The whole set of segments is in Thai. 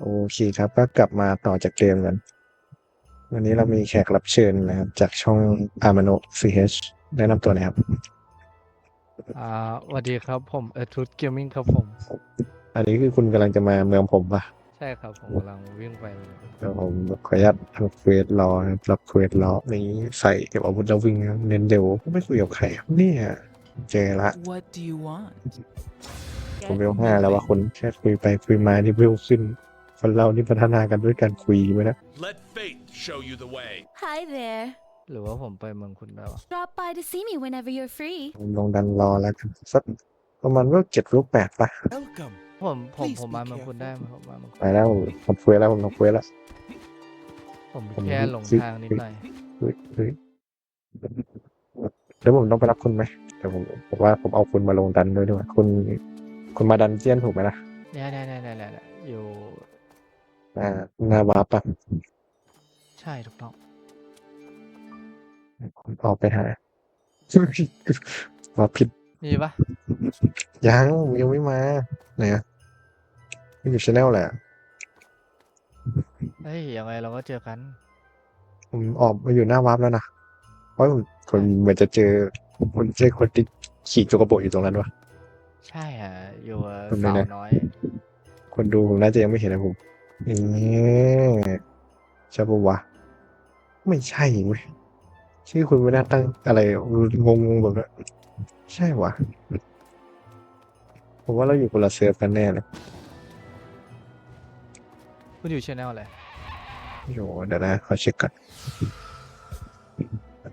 โอเคครับ ก็กลับมาต่อจากเดิมกัน วันนี้เรามีแขกรับเชิญนะครับ จากช่องอามโน CH แนะนำตัวหน่อยครับ อ่าสวัสดีครับผมเอทูดเกมมิ่งครับผม อันนี้คือคุณกำลังจะมาเมืองผมปะใช่ครับผมกำลังวิ่งไปเลยเดี๋ยวผมขออนุญาตทำเควสรอนะครับรับเควสรอนี้ใส่เก็บอาวุธแล้ววิ่งนะครับเน้นเร็วไม่คุยกับใครครับเนี่ยเจอละ What do you want? ผมเวลห้าแล้วว่าคนแค่คุยไปคุยมาที่เวลขึ้น คนเรานี่พัฒนากันด้วยการคุยไหมนะ Let fate show you the way. Hi there. หรือว่าผมไปเมืองคุณได้วะ Drop by to see me whenever you're free. ผมลงดันรอแล้วกันสักประมาณเวลเจ็ดรูปแปดปะ Welcome. ผมผม Please ผม be มาเมืองคุณ careful. ได้ไหมผมมาเมืองคุณไปแล้วผมเควสแล้วผมทำเควสแล้วผมผมแค่หลงซื้อทางนิดหน่อยเฮ้ยเฮ้ยเดี๋ยวผมต้องไปรับคุณไหมเดี๋ยวผมผมว่าผมเอาคุณมาลงดันด้วยดีกว่าคุณ คุณมาดันเจียนถูกไหมล่ะ เนี่ยเนี่ยเนี่ยเนี่ยเนี่ยอยู่ อ่าหน้าวาร์ปอะใช่ถูกต้องผมออกไปหาว่าผิดมีปะยังยังไม่มาไหนอะไม่อยู่ชาแนลแหละเฮ้ยยังไงเราก็เจอกัน ผมออกมาอยู่หน้าวาร์ปแล้วนะเพราะผมคนเหมือนจะเจอคนเจอคนที่ขี่จุกระโบกอยู่ตรงนั้นวะใช่อะอยู่กับคนไหนสาวนะน้อย คนดูผมน่าจะยังไม่เห็นนะผม นี่ใช่ปะวะ ไม่ใช่เว้ยชื่อคุณไม่น่าตั้งอะไรงงงๆแบบนั้นใช่วะผมว่าเราอยู่คนละเซิร์ฟกันแน่เลยคุณอยู่ชแนลอะไรโยเดี๋ยวนะขอเช็คก่อน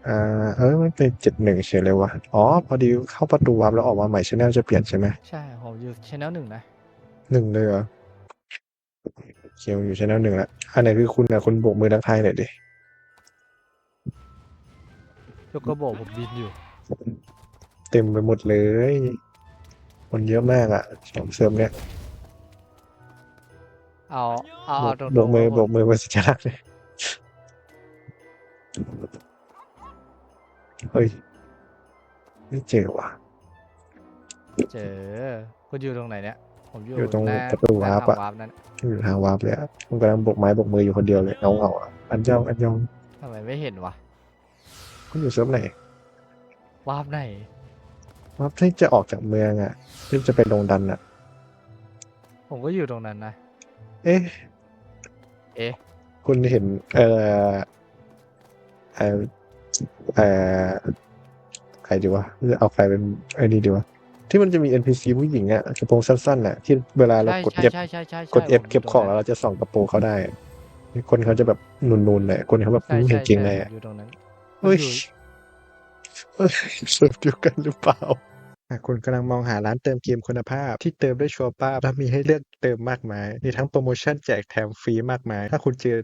อ่าเออมันเป็นเจ็ดหนึ่งเฉยเลยวะอ๋อ พอดีเข้าประตูวาร์ปแล้วออกมาใหม่ชแนลจะเปลี่ยนใช่ไหมใช่ผมอยู่ชแนลหนึ่งนะหนึ่งเลยเหรอ เคียวอยู่ชแนลหนึ่งแล้วอันไหนคือคุณอะคุณโบกมือทักทายหน่อยดิยกกระโบกผมบินอยู่ เต็มไปหมดเลย คนเยอะมากอะสองเซิร์ฟเนี่ยเอาเอาโบเอากตรงโบกมือๆโบกมือมาสัญลักษณ์เลยเฮ้ยไม่เจอว่ะเจอคุณอยู่ตรงไหนเนี่ย ผมอยู่อยู่ตรงหน้าประตูหน้วาร์ปทอะงวาร์ปนั้นอยู่ทางวาร์ปเลยอะผมกำลังโบกไม้โบกมืออยู่คนเดียวเลยเงาเงาๆอะอันยองอันยองทำไมไม่เห็นวะคุณอยู่เซิร์ฟไหนวาร์ปไหนวาร์ปที่จะออกจากเมืองอะที่จะไปลงดันอะผมก็อยู่ตรงนั้นนะ เอ๊ะเอ๊ะ คุณเห็นเอ่อเอ่อเอ่อใครดีวะจะเอาใครเป็นไอ้นี่ดีวะ ที่มันจะมี NPC ผู้หญิงอะกระโปรงสั้นๆน่ะที่เวลาเราใช่กดใช่ F ใช่ใช่ใช่กด F ผมเก็บของยู่แล้วเราจะส่องกระโปรงเขาได้อะคนเขาจะแบบนูนๆเลยคนเขาแบบใช่ไม่ใช่เห็นจริงใช่เลยผมอะอยู่ตรงนั้นเฮ้ยอยู่เฮ้ยเซิร์ฟเดียวกันหรือเปล่าหากคุณกำลังมองหาร้านเติมเกมคุณภาพ ที่เติมด้วยชัวร์ป้าและมีให้เลือกเติมมากมาย มีทั้งโปรโมชั่นแจกแถมฟรีมากมาย ถ้าคุณเจอ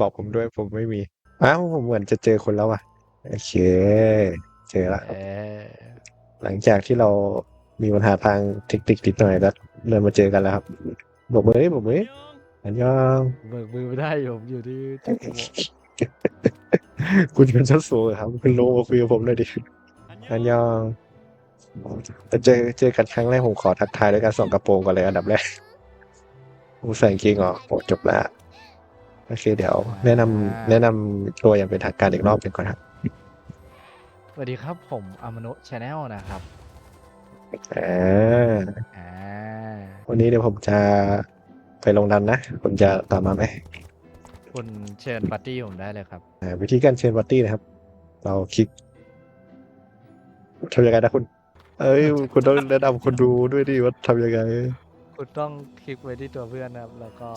บอกผมด้วยผมไม่มีอ้าวผมเหมือนจะเจอคนแล้วอะโอเคเจอละ เอ๊ะหลังจากที่เรา มีปัญหาทางเทคนิคนิดหน่อยแล้วเริ่มมาเจอกันแล้วครับบอกมือดิบอกมือดิอันยองเบิกมือไม่ได้อยู่ผมอยู่ที่จุดกระโบกคุณเป็นเจ้าสัวครับคุณโลมาคุยกับผมหน่อยดิอันยองแต่เจอเจอกันครั้งแรกผมขอทักทายด้วยการส่องกระโปรงก่อนเลยอันดับแรกผมใส่กางเกงออกโอ้จบละโอเคเดี๋ยว แนะนำแนะนำตัวอย่างเป็นทางการอีกรอบหนึ่งก่อนครับ สวัสดีครับผมอามโนะชาแนลนะครับ อ่าอ่าวันนี้เดี๋ยวผมจะไปลงดันนะคุณจะตามมาไหมคุณเชิญปาร์ตี้ผมได้เลยครับ อ่าวิธีการเชิญปาร์ตี้นะครับ เราคลิกทำยังไงนะคุณ เอ้ย คุณต้องแนะนำคนดูด้วยดิว่าทำยังไงคุณต้องคลิกไว้ที่ตัวเพื่อนนะครับ แล้วก็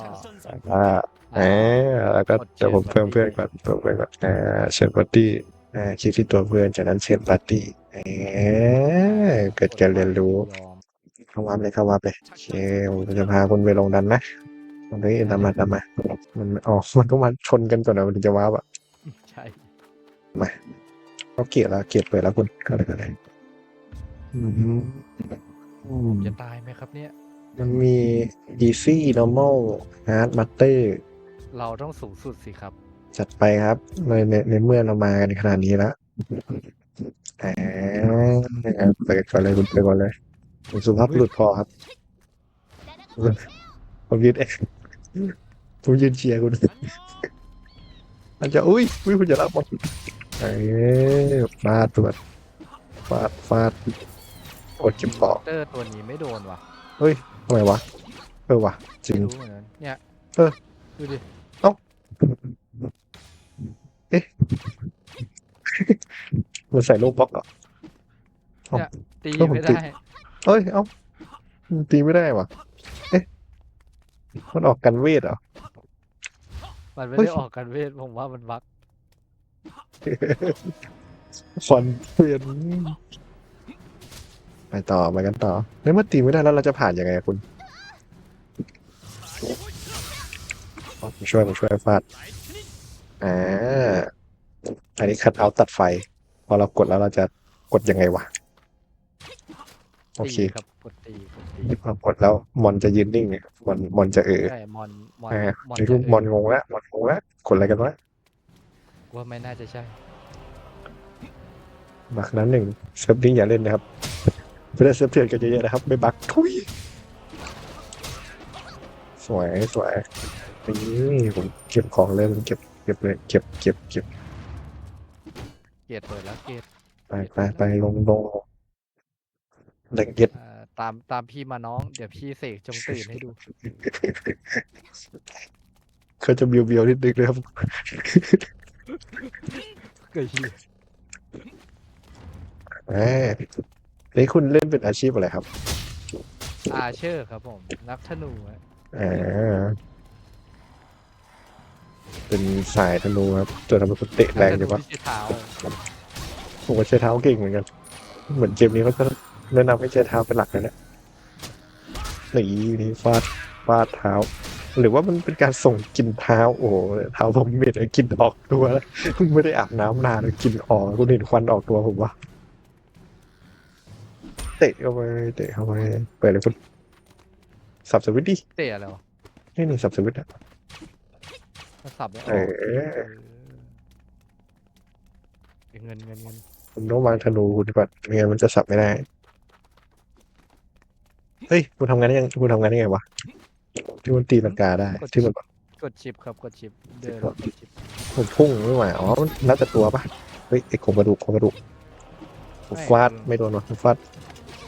อ่าอ่าแล้วก็กดเชิญเดี๋ยวผมเพิ่มเพื่อนก่อนเพิ่มเพื่อนก่อนอ่าเชิญปาร์ตี้อ่าคลิกที่ตัวเพื่อนจากนั้นเชิญปาร์ตี้ อ่าเกิดการเรียนรู้ยอมเข้าวับเลยเข้าวับเลยโอเคผมจะพาคุณไปลงดันนะมันนี้ตามมาตามมา มันอ๋อมันต้องมาชนกันก่อนนะมันถึงจะว้าบอะใช่เขาเกลียดแล้วเกลียดเปิดแล้วคุณก็เลยก็เลยอืมอืมจะตายไหมครับเนี่ย มันมี easy normal hard master เราต้องสูงสุดสิครับ จัดไปครับในในในเมื่อเรามากันขนาดนี้แล้ว อ่าเปิดก่อนเลยคุณเปิดก่อนเลยผมสุภาพบุรุษพอครับผมยืดเองผมยืนเชียร์คุณอันจะอุ้ยอุ้ยคุณจะรับบอลเอ้ยฟาดตัวฟาดฟาดอดเก็บต่อเตอร์ตัวนี้ไม่โดนว่ะเฮ้ยทำไมวะเออวะจริไม่งรู้เหมือนกันเนี่ยเออดูดิ มันใส่ลูกบล็อกเหรอตีเออผมไม่ติได้เฮ้ย เอ้ามันตีไม่ได้วะเอ๊ะ มันออกกันเวทเหรอ มันไม่เฮ้ยได้ออกกันเวทผมว่ามันบั๊กฟันเปลี่ยนไปต่อไปกันต่อแล้วมันตีไม่ได้แล้วเราจะผ่านยังไงอะคุณผมช่วยผมช่วยฟาดอ่า อันนี้คัดเอาท์ตัดไฟ พอเรากดแล้วเราจะกดยังไงวะ โอตีเคครับกดตีกดตีพอกดแล้วมอนจะยืนนิ่งเนี่ยมอนมอนจะเออใช่มอนมอนอ่ามอนไอ้ทุกจะเออมอนงงแล้วมอนงงแล้วกดอะไรกันวะว่าไม่น่าจะใช่บักนั้นหนึ่งเซิร์ฟลิงอย่าเล่นนะครับไม่ได้เซิร์ฟเถื่อนกันเยอะๆนะครับ ไม่บักทุยสวยสวยนี่ผมเก็บของเลยผมเก็บเก็บเลยเก็บเก็บเก็บ เกตเปิดแล้วเกตไปไปไปลงลงเด็กเก็ตอ่าตามตามพี่มาน้อง เดี๋ยวพี่เสกจงตื่นให้ดู เขาจะเบียวเบียวๆนิดนึงเลยครับ เกิดเหี้ยแหมนี่คุณเล่นเป็นอาชีพอะไรครับอาเชอร์ครับผม นักธนูอะอ่า เป็นสายธนูครับจนทำให้คุณเตะแรงนัดีกธนูวะที่ใช้เท้าอะผมก็ใช้เท้าเก่งเหมือนกัน เหมือนเกมนี้เขาจะแนะนำให้ใช้เท้าเป็นหลักเลยนะนี่นี่ฟาดฟาดเท้า หรือว่ามันเป็นการส่งกลินเท้า โอ้โหเท้าผมเหม็นเลยกลินออกตัวแล้วเพิ่งไม่ได้อาบน้ำนานเลยกลินออกคุณเห็นควันออกตัวผมวะเตะเข้าไปเตะเข้าไปเปิดเลยคุณสับสวิตช์ดิเตะอะไรวะนี่นี่สับสวิตช์อะ มันสับไม่อเออกอเออเงินเงินเงินคุณต้องวางธนูคุณก่อนไม่งั้นมันจะสับไม่ได้ เฮ้ยคุณทำงานได้ยังคุณทำงานได้ไงวะที่มันตีลังกาได้ที่มันกดชิปครับกดชิปเดินแล้วกดชิปมันพุ่งไม่ไหวอ๋อน่าจะตัวปะเฮ้ยไอ้โครงกระดูกโครงกระดูกผมฟาดไม่โดนวะผมฟาด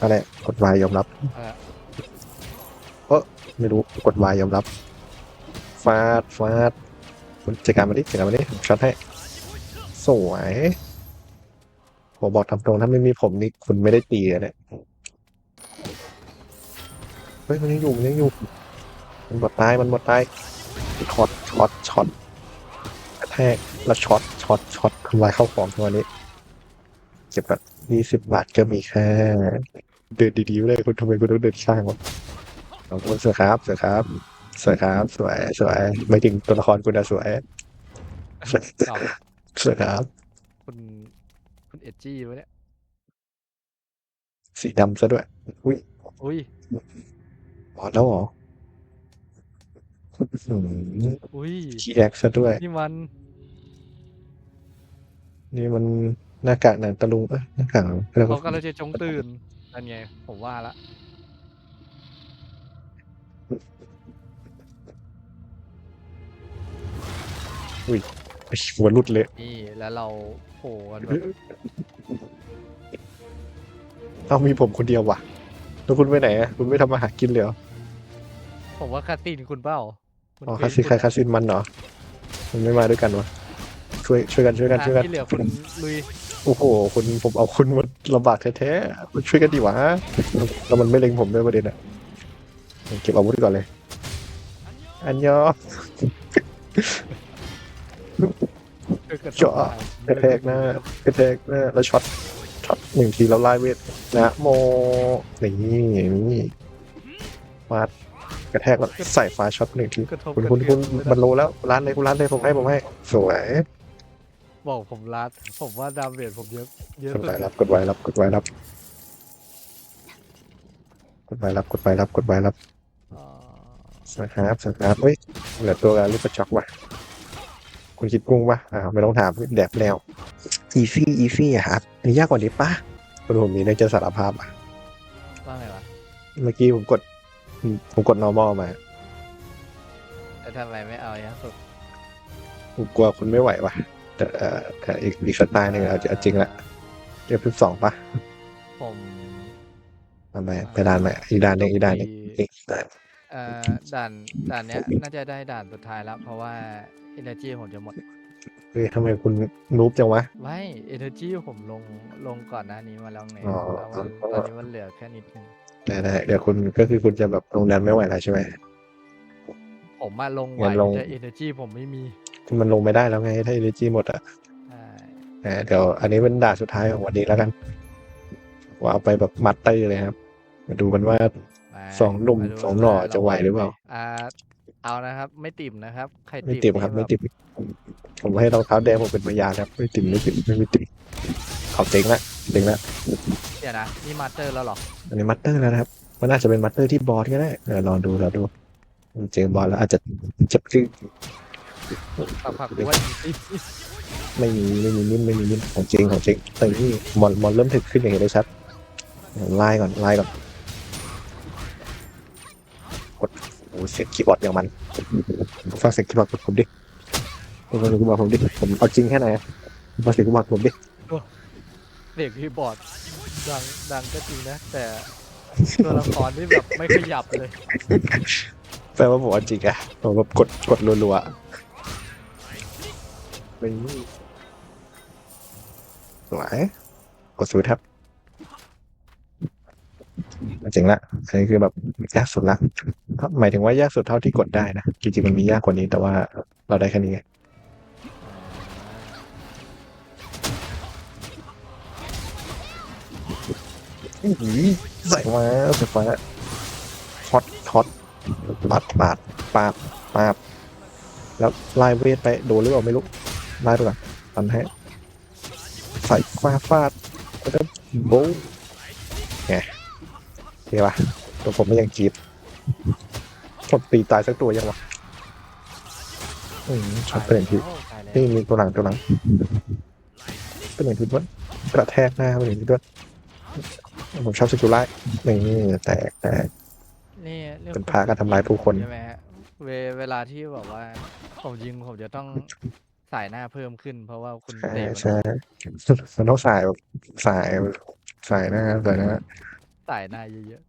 อะไรกดวายยอมรับเออไม่รู้กดวายยอมรับฟาดฟาดคุณ จัดการมาดิจัดการมาดิผมช็อตให้ สวยผมบอกทำตรงถ้าไม่มีผมนี่คุณไม่ได้ตีเลยเนี่ยเฮ้ยมันยังอยู่มันยังอยู่ มันหมดตายมันหมดตายช็อตช็อตช็อตกระแทกแล้วช็อตช็อตช็อตทำลายเข้าของตัวนี้ เก็บแบบยี่สิบบาทก็มีแค่เดินดีๆไม่ได้คุณทำไมคุณต้องเดินข้างวะขอบคุณเสือครับเสือครับ สวยครับ สวยสวยไม่ถึงตัวละครคุณนะสวยเก่าสวยครับ คุณคุณเอจจี้วะเนี่ย สีดำซะด้วยอุ้ยอุ้ยบอดแล้วเหรออืมอุ้ย ขี้แอกซะด้วย นี่มัน นี่มันหน้ากากหนังตะลุงเอ้ยหน้ากากเรียกเขาว่า กำลังจะจงตื่นนั่นไง ผมว่าละ หัวหลุดเลยนี่แล้วเราโผล่กันแบบเอามีผมคนเดียวว่ะ แล้วคุณไปไหนอะคุณไม่ทำอาหารกินเลยเหรอผมว่าคาตินคุณเปล่ามันอ๋อเกคาซินใครณคาซินมันเหรอ มันไม่มาด้วยกันวะ ช่วยช่วยกันช่วยกันอะช่วยกันที่เหลือคุณลุย โอ้โหคุณผมเอาคุณมาลำบากแท้ๆคุณช่วยกันดีวะแล้วมันไม่เล็งผมด้วยประเด็นอะเก็บอาวุธก่อนเลย อันยอช่วยกัน เจาะกระแทกหน้ากระแทกหน้าแล้วช็อตช็อตหนึ่งทีแล้วไล่เวทนะโมนี่นี่ฟาดกระแทกแล้วใส่ฟ้าช็อตหนึ่งทีกระทบคุณกระคุณเทืคุอณนเลยนะมันโลแล้วร้านเลยคุณร้านเลยผมให้ผมให้สวยบอกผมรัดผมว่าดาเมจผมเยอะเยอะกดสุดไว้รับกดไว้รับกดไว้รับกดไว้รับกดไว้รับกดไว้รับอ่าสวยครับสวยครับเฮ้ยเหลือตัวลูกกระจอกว่ะ คุณคิดกุ้งปะอ่าไม่ต้องถามแดบแนว easy easy อะครับอันนี้ยากกว่านี้ปะคุณผมมีเรื่องจะสารภาพอะว่าไงวะเมื่อกี้ผมกด ผมกด normal มาแล้วทำไมไม่เอายาสุดผมกลัวคุณไม่ไหวว่ะ แต่เอ่อแต่อีกอีกสไตล์หนึ่งเอาจริงเอาจริงละเรียบสิบสองปะผมทำไมไปด่านไหมอีกด่านหนึ่งอีกด่านหนึ่งอีกด่าน เอ่อด่านด่านเนี้ยน่าจะได้ด่านสุดท้ายแล้ว เพราะว่า energy ผมจะหมด เฮ้ยทำไมคุณนูบจังวะ ไม่ energy ผมลงลงก่อนหน้านี้มาแล้วไงอ๋อ แล้วมันตอนนี้มันเหลือแค่นิดนึง ได้ได้เดี๋ยวคุณก็คือคุณจะแบบลงดันไม่ไหวแล้วใช่ไหม ผมมาลงไหวงั้นลง แต่ energy ผมไม่มีมันลงไม่ได้แล้วไงถ้า energy หมดอะใช่เออเดี๋ยวอันนี้เป็นด่านสุดท้ายของวันนี้แล้วกันว่าเอาไปแบบมัดเตอร์เลยครับ มาดูกันว่ามาสองหนุ่มมาดูสองหน่อว่าจะไหวหรือเปล่า อ่า เอานะครับ ไม่ติ่มนะครับใครไม่ติดครับนี่ไม่แติดผมให้รองเท้าแดงผมเป็นพยานครับ ไม่ติดไม่ติดไม่ไม่ติดเขาเต็งละเต็งละเดี๋ยวนะนี่มาสเตอร์แล้วเหรออันนี้มัตเตอร์แล้วนะครับมันน่าจะเป็นมัตเตอร์ที่บอสก็ได้เดี๋ยวลองดูลองดูเจอบอสแล้วอาจจะจะคือผักผักหรือว่าติ่มไม่มีไม่มีนิ่มไม่มีนิ่มของจริงของจริงแต่นี่มอนมอนเริ่มถึกขึ้นอย่างเห็นได้ชัดเดี๋ยวไล่ก่อนไล่ก่อนกด โอ้เสียงคีย์บอร์ดอย่างมันฟังเสียงคีย์บอร์ดกดผมดิฟังเสียงคีย์บอร์ดผมดิผมเอาจริงแค่ไหนอะฟังเสียงคีย์บอร์ดผมดิเด็กคีย์บอร์ดดังดังก็จริงนะ แต่ตัวละครที่แบบไม่ขยับเลยแปลว่าผมเอาจริงอะผมแบบกดกดรัวๆอะนี่สวยกดสวิตช์ครับ จริงละอันนี้คือแบบยากสุดละหมายถึงว่ายากสุดเท่าที่กดได้นะจริงๆมันมียากกว่านี้แต่ว่าเราได้แค่นี้ไงอื้อหือใส่มาใส่มาฮอตฮอตปาดปาดปาดปาดแล้วไล่เวทไปโดนหรือเปล่าไม่รู้ไล่ดูก่อนตันให้ใส่ฟาดฟาดแล้วก็โบว์ไง เห็นปะตัวผมไม่ยังจีบผมตีตายสักตัวยังวะอืมช็อตเป็นทีตายแล้วนี่มีตัวหลังตัวหลังเป็นอย่างที่ด้วยกระแทกหน้าเป็นอย่างที่ด้วยผมชอบสกิลไล่นี่แตกแตกนี่เรื่องเป็นพาการทำลายผู้คนใช่ไหมฮะเวเวลาที่แบบว่าผมยิงผมจะต้องสายหน้าเพิ่มขึ้น เพราะว่าคุณใช่เตะมันใช่มันต้องสายแบบสายสายหน้าสายหน้า สายหน้าเยอะ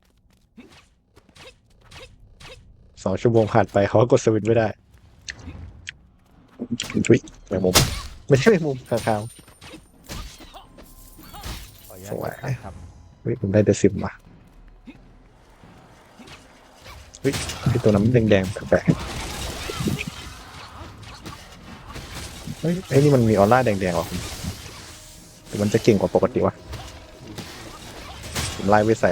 สองชั่วโมงผ่านไปเขาก็กดสวิตช์ไม่ได้ชุยแมงมุมไม่ใช่แมงมุมข้างคาว ๆขออนุญาสวยตครับเฮ้ยผมได้เดซิมว่ะเฮ้ยไอตัวน้ำแดงๆแปลกๆเฮ้ยไอ้นี่มันมีออร่าแดงๆว่ะผมแต่มันจะเก่งกว่าปกติวะ ผมไล่ไว้ใส่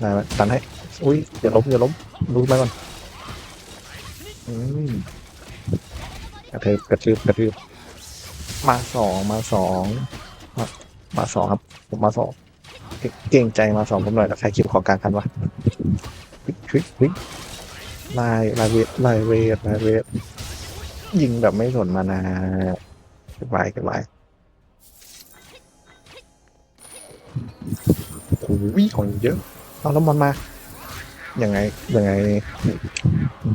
ไล่ไว้ตันให้ อุ้ยอย่าล้มอย่าล้มรู้ไหมก่อนอืมกระเทืบกระทืบกระทืบมาสองมาสองมามาสองครับ ผมมาสองเก่งใจมาสองผมหน่อยแต่ใครคลิปของกลางคันวะเฮ้ยเฮ้ยเฮ้ยลายลายเวทลายเวทลายเวทยิงแบบไม่สนมานาเก็บไว้เก็บไว้ โอ้ยของเยอะเอาแล้วมันมายังไงยังไง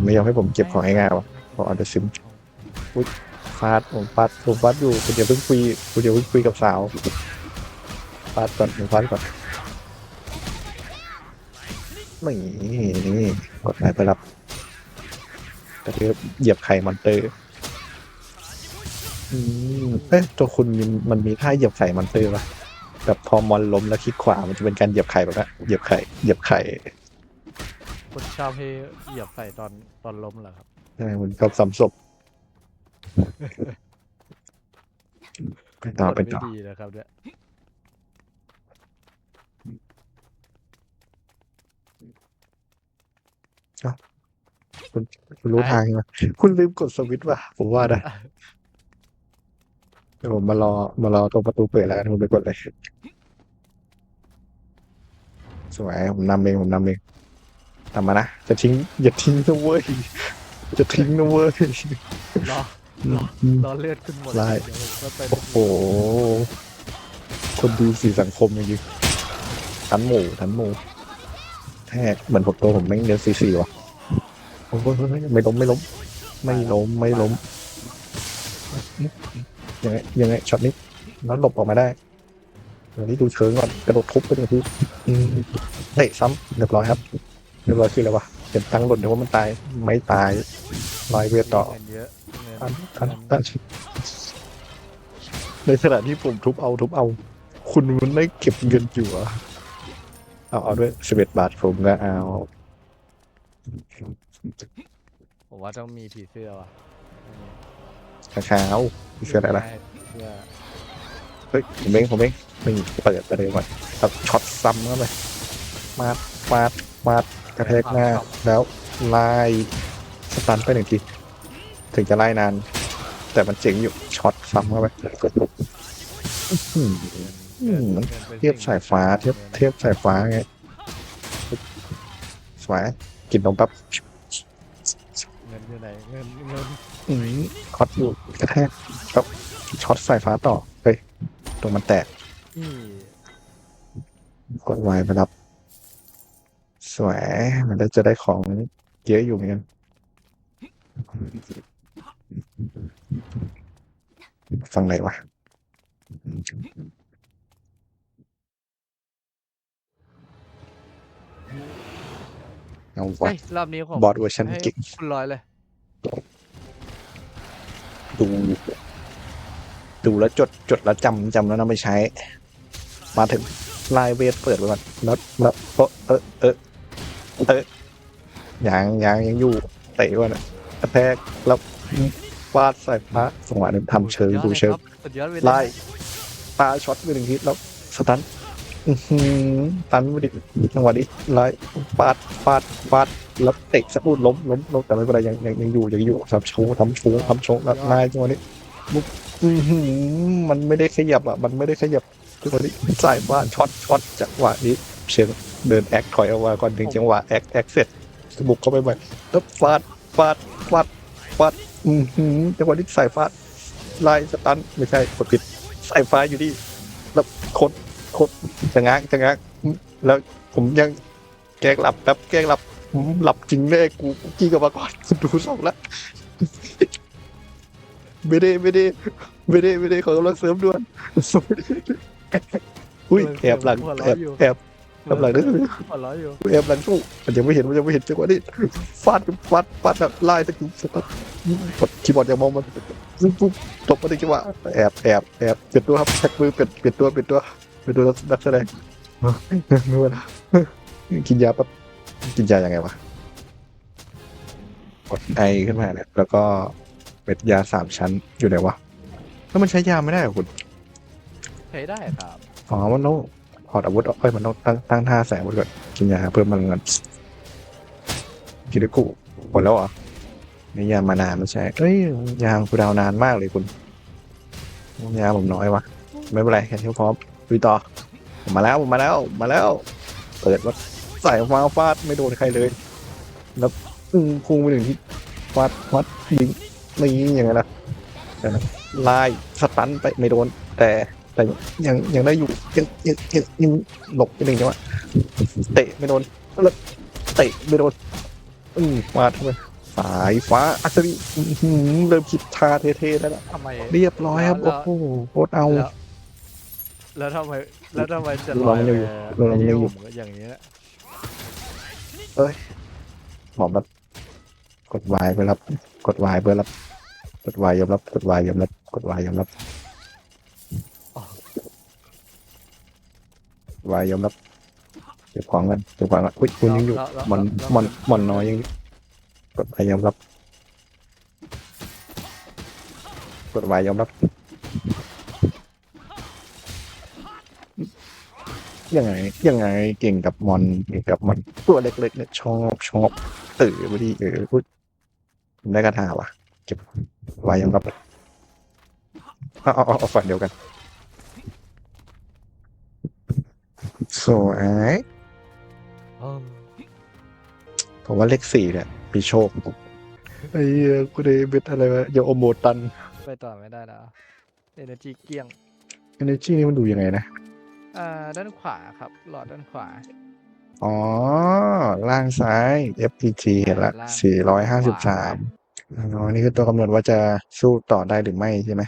ไม่ยอมให้ผมเก็บของง่ายๆวะพอเอาเดซิมอุ้ยฟาดผมฟาดผมฟาดอยู่คุณอย่าเพิ่งคุยคุณอย่าเพิ่งคุยกับสาวฟาดก่อนผมฟาดก่อนไม่นี่กดไหนไปรับกระเทือบเหยียบไข่มอนเตอร์อืมเอ๊ะตัวคุณมีมันมีท่าเหยียบไข่มอนเตอร์ปะ แบบพอมอนล้มแล้วคลิกขวา มันจะเป็นการเหยียบไข่แบบนั้นเหยียบไข่ เหยียบไข่คุณชอบให้เหยียบใส่ตอนตอนล้มเหรอครับ ใช่มันกับสำศพไปต่อไปกดไม่ต่อดีนะครับเนี่ยคุณคุณรู้ทางไหมคุณลืมกดสวิตช์ว่ะผมว่านะ เดี๋ยวผมมารอมารอตรงประตูเปิดแล้วกันคุณไปกดเลยสวยผมนำเองผมนำเองทำมานะจะทิ้งอย่าทิ้งนะเว้ยจะทิ้งนะเว้ยรอรอเลือดขึ้นหมดไล่เดี๋ยวผมก็ไปโอ้โหคนดูสีสังคมจริงๆทันหมูทันหมูแท้เหมือนผมตัวผมแม่งเดินซีซีว่ะโอ้โหไม่ล้มไม่ล้ม ไม่ล้มไม่ล้ม ยังไงยังไงช็อตนี้แล้วหลบออกมาได้เดี๋ยวนี้ดูเชิงก่อนกระโดดทุบไปหนึ่งทีอืมเตะซ้ำเรียบร้อยครับเรียบร้อยคืออะไรวะเก็บตังค์หล่นเดี๋ยวว่ามันตายไม่ตายลอยเวทต่อเงินเยอะเงินตันตันตันในขณะที่ผมทุบเอาทุบเอา คุณมันได้เก็บเงินอยู่เหรอเอาเอาด้วยสิบเอ็ดบาทผมก็เอาผมว่าต้องมีผีเสื้อว่ะเช้า เชื่ออะไรล่ะเสื้อเฮ้ยผมเองผมเองนี่เปิดประเด็นก่อนเอาช็อตซ้ำเข้าไปมาดมาดมาดกระแทกหน้า แล้วไล่สตันไปหนึ่งที ถึงจะไล่นาน แต่มันเจ๋งอยู่ช็อตซ้ำเข้าไปอื้อหืออืมงินป็นเทียบสายฟ้าเทียบเทียบสายฟ้าไงสวยกินนมแป๊บเงินอยู่ไหนเงินเงินอืมคอดอยู่กระแทก แล้วช็อตสายฟ้าต่อ เฮ้ย ตรงมันแตกที่กดไวไปรับ สวย มันได้จะได้ของเยอะอยู่เหมือนกันฟังไหนวะเอาวะเฮ้ยรอบนี้ผมบอร์ดเวอร์ชันให้กิ๊กคุณร้อยเลย ดู ดูแล้วจดจดแล้วจำจำแล้วนำไปใช้ มาถึงลายเวทเปิดไว้ก่อนแล้วแล้วเออเออเออเออยังยังยังอยู่เตะก่อนนะกระแทกแล้วฟาดใส่พระจังหวะนั้นทำเชิงดูเชิงสุดยอดเลยไล่ปลาช็อตไปหนึ่งทีแล้วสตันอื้อหือตันไปดิจังหวะนี้ไล่ฟาดฟาดฟาดแล้วเตะสักพูดล้มล้มล้มแต่ไม่เป็นไรยังยังยังอยู่ยังอยู่ทำโชว์ทำโชว์ทำโชว์แล้วไล่จังหวะนี้ปุ๊บ อื้อหือมันไม่ได้ขยับอะ มันไม่ได้ขยับจังหวะนี้สายบ้านช็อตช็อตจังหวะนี้เชียงเดินแอคถอยออกมาก่อนถึงจังหวะแอคแอคเสร็จบุกเข้าไปใหม่แล้วฟาดฟาดฟาดฟาดอือหือจังหวะนี้สายฟาดไล่สตันไม่ใช่กดผิดสายฟ้าอยู่ที่แล้วคดคดจะง้างจะง้างแล้วผมยังแกล้งหลับแป๊บแกล้งหลับผมหลับจริงแน่กูกี้กับมาก่อนดูสองแล้ว ไม่ได้ไม่ได้ไม่ได้ไม่ได้ขอกำลังเสริมด่วนอุ้ยแอบหลังแอบแอบแอบหลังนึกหัวเร้อยอยู่แอบหลังสู้มันยังไม่เห็นมันยังไม่เห็นจังหวะนี้ฟาดฟาดฟาดแบบไล่ตะกี้สตันกดคีย์บอร์ดยังมองมันปุ๊บปุ๊บตบมาในจังหวะแอบแอบแอบเปลี่ยนตัวครับแท็กมือเปลี่ยนเปลี่ยนตัวเปลี่ยนตัวเปลี่ยนตัวนักแสดงไม่เวลากินยาปั๊บกินยายังไงวะกดไอขึ้นมาเนี่ยแล้วก็เม็ดยาสามชั้นอยู่ไหนวะแล้วมันใช้ยาไม่ได้เหรอคุณใช้ได้ครับอ๋อมันต้องถอดอาวุธออกเอ้ยมันต้องตั้งตั้งท่าแสงอาวุธก่อนกินยาเพิ่มพลังงานกินได้กูหมดแล้วเหรอนี่ยามานานไม่ใช่เอ้ยยามกูดาวนานมากเลยคุณยาผมน้อยวะไม่เป็นไรแค่ที่พร้อมลุยต่อผมมาแล้วผมมาแล้วมาแล้ว เปิดว่าใส่ฟ้าฟาดไม่โดนใครเลย แล้วอึ้งพุ่งไปถึงที่ฟาดฟาดยิง นี่อย่างไงล่ะเดี๋ยวนะไล่สตันไปไม่โดน แต่แต่ยังยังได้อยู่ยังยังยังยังหลบไปหนึ่งจังหวะเตะไม่โดนแล้วเตะไม่โดนอืมมาทำไมสายฟ้าอัศรีอื้อหือเริ่มคิดท่าเท่ๆแล้วล่ะทำไมเรียบร้อยครับแล้โอ้วโหโคตรเอาแล้วแล้วทำไมแล้วทำไมจะลลอองยอยู่ไปลองอยู่ไผมก็อย่างนี้ยหมอแบบกดวายไปรับ กดวายเพื่อรับ กดวายยอมรับกดวายยอมรับกดวายยอมรับวายยอมรับเก็บของกันเก็บของกันอุ้ยคุณยังอยู่แล้วแล้วมันแล้วมันมันน้อยยังกดไปยอมรับ กดไว้ยอมรับยังไงยังไงเก่งกับมอนเก่งกับมอนตัวเล็กๆเนี่ยชอบชอบตื่นพอดีเออพูดผมได้กระถาว่ะเก็บ ไว้ยอมรับเอาเอาเอาเอาฝันเดียวกันสวยอ๋อผมว่าเลขสี่เนี่ยมีโชคไอ้เหี้ยกูได้เบ็ดอะไรวะโยโอโมตันไปต่อไม่ได้แล้วเอเนจีเกลี้ยงเอเนจีนี่มันดูยังไงนะอ่าด้านขวาครับ หลอดด้านขวา อ๋อ ล่างซ้าย FPG เห็นละล่างสี่ร้อยห้าสิบสาม อ๋อนี่คือตัวกำหนดว่าจะสู้ต่อได้หรือไม่ใช่ไหม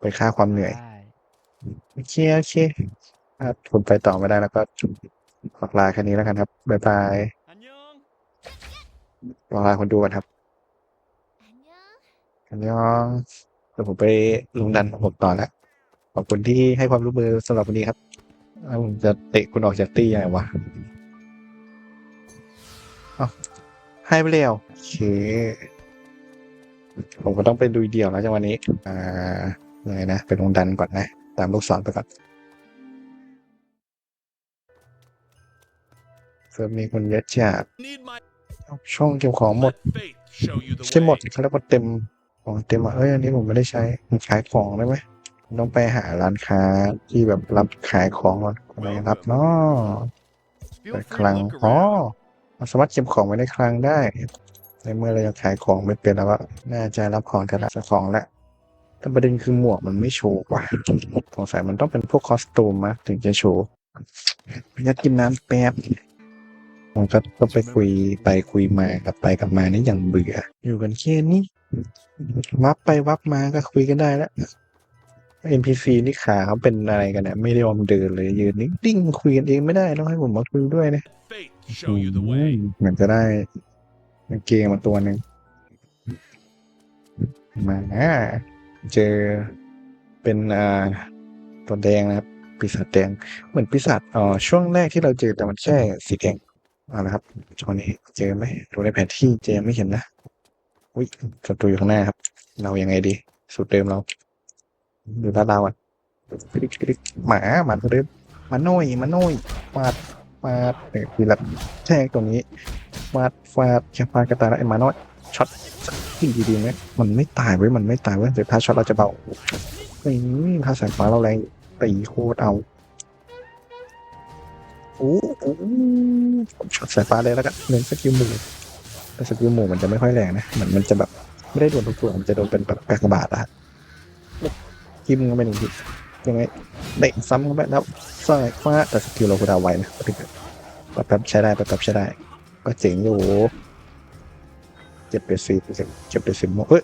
ไปค่าความเหนื่อยได้โอเคโอเคถ้าคุณไปต่อไม่ได้แล้วก็ขอลาแค่นี้แล้วกันครับบ๊ายบายขอลาคนดูกันครับอันยองเดี๋ยวผมไปลงดันของผมต่อแล้วขอบคุณที่ให้ความร่วมมือสำหรับวันนี้ครับแล้วผมจะเตะคุณออกจากตี้ยังไงวะเอ้าให้ไปแล้วโอเค ผมก็ต้องไปดูเดี่ยวแล้วจังวันนี้ อ่ายังไงนะ ไปลงดันก่อนนะ ตามลูกศรไปก่อนเซิร์ฟมีคนเยอะจัดช่องเก็บของหมด ใช่หมดเขาเรียกว่าเต็มของเต็มอะเอ้ยอันนี้ผมไม่ได้ใช้มขายของได้ไหมต้องไปหาร้านค้าที่แบบรับขายของก่อนอะไรรับเนาะ Feel เปิด free คลังอ๋อสามารถเก็บของไว้ในคลังได้ ในเมื่อเรายังขายของไม่เป็นแล้วก็น่าจะรับของกันละสักของละแต่ประเด็นคือหมวกมันไม่โชว์ว่ะสงสัยมันต้องเป็นพวกคอสตูมมะถึงจะโชว์อยากกินน้ำแป๊บผมก็ต้องไปคุยไปคุยมากลับไปกลับมานี่อย่างเบื่อ อยู่กันแค่นี้วับไปวับมาก็คุยกันได้แล้ว NPC นี่ขาเขาเป็นอะไรกันเนี่ยไม่ได้ยอมเดินเลยยืนนิ่งๆคุยกันเองไม่ได้ต้องให้ผมมาคุยด้วยนะ Fate show you the way. เหมือนจะได้ กางเกงมาตัวหนึ่งมาเจอเป็นอ่าตัวแดงนะครับปีศาจแดงเหมือนปีศาจอ๋อช่วงแรกที่เราเจอแต่มันแค่สีแดงเอาละครับจอนี้เจอไหมดูในแผนที่เจอไม่เห็นนะอุ้ยศัตรูอยู่ข้างหน้าครับ เรายังไงดี สุดเดิมเราดูลาดเราอะคลิกคลิกหมาหมาตัวเดิมมาโน่ยมาโน่ยฟาด ฟาดเนี่ยคือแบบแทงตรงนี้ฟาดฟาดแค่ฟาดกระตายแล้วไอ้มาน้อยช็อตสักทีดีๆไหมมันไม่ตายเว้ยมันไม่ตายเว้ยแต่ถ้าช็อตเราจะเบานี่ถ้าสายฟ้าเราแรงตีโคตรเอาโอ้โหผมช็อตสายฟ้าเลยแล้วกันเน้นสกิลหมู่แต่สกิลหมู่มันจะไม่ค่อยแรงนะเหมือนมันจะแบบไม่ได้โดนทุกตัวมันจะโดนเป็นแบบกากบาทอะทิมก็ไม่หนึ่งที ยังไงเตะซ้ำเข้าไปแล้วสายฟ้าแต่สกิลเราคุณาไวนะแป๊บๆใช้ได้แป๊บๆใช้ได้ ก็เจ๋งอยู่เจ็บเปดสิบเจ็บเปดสิบโมเอ้ย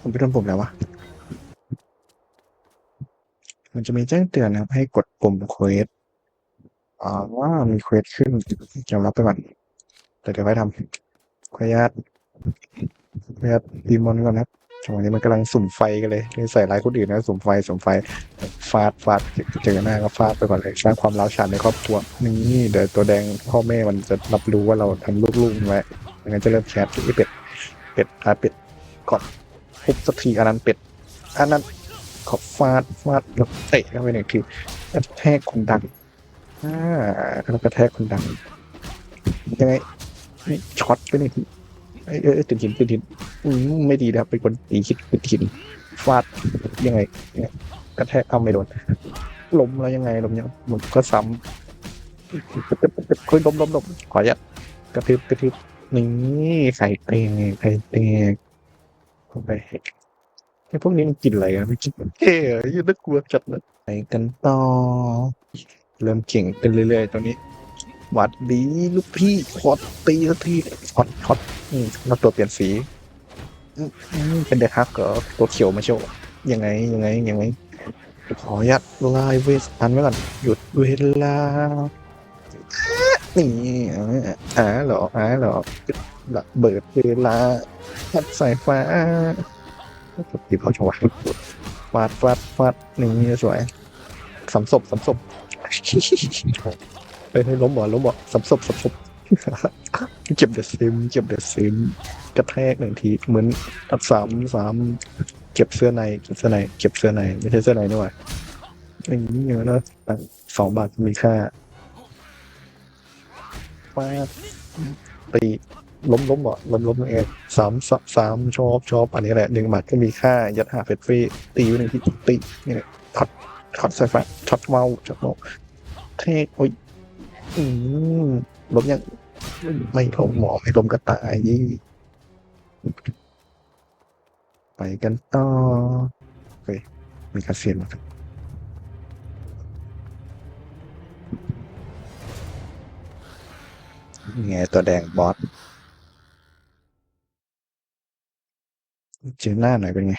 ผมไปโดนปุ่มแล้ววะ มันจะมีแจ้งเตือนนะครับ ให้กดปุ่มเควสอ่าว่ามีเควสขึ้นยอมรับไปก่อนแต่เดี๋ยวค่อยทำขออนุญาตขออนุญาตดีมอนก่อนนะครับ จังหวะนี้มันกำลังสุ่มไฟกันเลยไม่ใส่ร้ายคนอื่นนะ สุ่มไฟสุ่มไฟฟาดฟาดเจอหน้าก็ฟาดไปก่อนเลยสร้างความร้าวฉานในครอบครัวนี่เดี๋ยวตัวแดงพ่อแม่มันจะรับรู้ว่าเราทำลูกๆมันไว้ไม่งั้นจะเริ่มแคสไอ้เป็ดเป็ดอาเป็ดกอดทุบสักทีอันนั้นเป็ดอันนั้นขอฟาดฟาดแล้วเตะเข้าไปหนึ่งทีกระแทกคนดังอ่าแล้วกระแทกคนดังยังไงนี่ช็อตไปหนึ่งที เอ้ยเอ้ยติดหินติดหินอืมไม่ดีนะครับเป็นคนตีคิดติดหินฟาดยังไงกระแทกเอาไม่โดนล้มแล้วยังไงล้มยังมันก็ซ้ำคุยล้มล้มล้มขออนุญากระทืบกระทืบนี่ไข่เตงไข่เตงเข้าไปไอ้พวกนี้มันกินอะไรกันไม่กินเอ๊ะยังน่ากลัวจัดเลยไปกันต่อ เริ่มเก่งขึ้นเรื่อยๆตอนนี้ หวัดดีลูกพี่ขอตีสักทีช็อตช็อตอืมแล้วตัวเปลี่ยนสีอืมเป็นเด็กฮักเหรอตัวเขียวมาโชว์ยังไงยังไงยังไงขอยัดลายเวสทันไว้ก่อนหยุดเวลานี่อ่าอ่าเหรออ่าหรอระเบิดเวลาพัดสายฟ้าสตีเขาชวฟาดฟาดฟาดนี่สวยสำศพสำศพ เฮ้ยล้มบ่ล้มบ่สำศพสำศพเก็บเดอะซิมเก็บเดอะซิมกระแทกหนึ่งทีเหมือนตัดสามสามเก็บเสื้อในเก็บเสื้อในเก็บเสื้อในไม่ใช่เสื้อในนี่หว่าอย่างนี้เยอะนะสองบาทมีค่าฟาดตีล้มล้มบ่ล้มล้มเองสามสามสามชอบชอบอันนี้แหละหนึ่งบาทก็มีค่า ยัดหาเฟสฟรีตีไว้หนึ่งที่ตีนี่แหละช็อตช็อตไฟฟ้าช็อตเมาช็อตเมาเทคโอ้ย อืมล้มยังไม่ลงหมอไม่ล้มก็ตายนี่ไปกันต่อไปมีคาเซียนมาไงตัวแดงบอสเจอหน้าหน่อยเป็นไง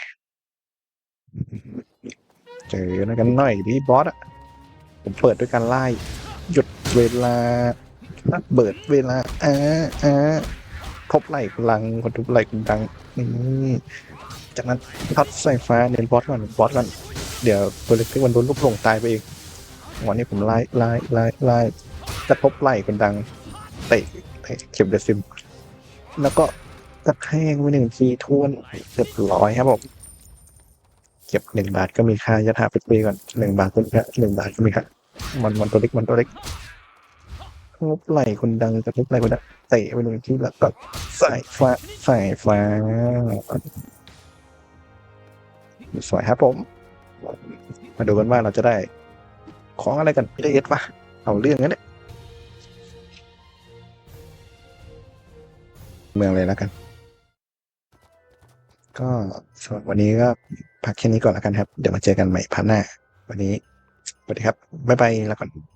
เจอแล้วกันหน่อยที่บอสอะ ผมเปิดด้วยการไล่ หยุดเวลาระเบิดเวลาอ่าอ่าทบไหล่พลังคนทุบไหล่คุณดังนี่จากนั้นทัดใส่ฟ้าเน้นบอสก่อนบอสก่อนเดี๋ยวตัวเล็กๆมันโดนลูกหลงตายไปเองวันนี้ผมไล่ไล่ไล่ไล่จะทบไหล่คนดังเตะเตะเข็มเดซิม แล้วก็กระแทกไปหนึ่งทีทวนเรียบร้อยครับผมเก็บหนึ่งบาทก็มีค่ายะถาไปปีก่อนหนึ่งบาทก็มีค่าหนึ่งบาทก็มีค่า มันมันตัวเล็กมันตัวเล็กงบไหลคนดังกระทุบไหลคนดังเตะไปหนึ่งทีแล้วก็สายฟ้าสายฟ้าสวยครับผม มาดูกันว่าเราจะได้ ของอะไรกันไม่ได้เอสปะเอาเรื่องนั้นเนี่ยเมืองเลยแล้วกัน ก็สำหรับวันนี้ก็พักแค่นี้ก่อนแล้วกันครับ เดี๋ยวมาเจอกันใหม่พันหน้า วันนี้ สวัสดีครับ บ๊ายบายแล้วก่อน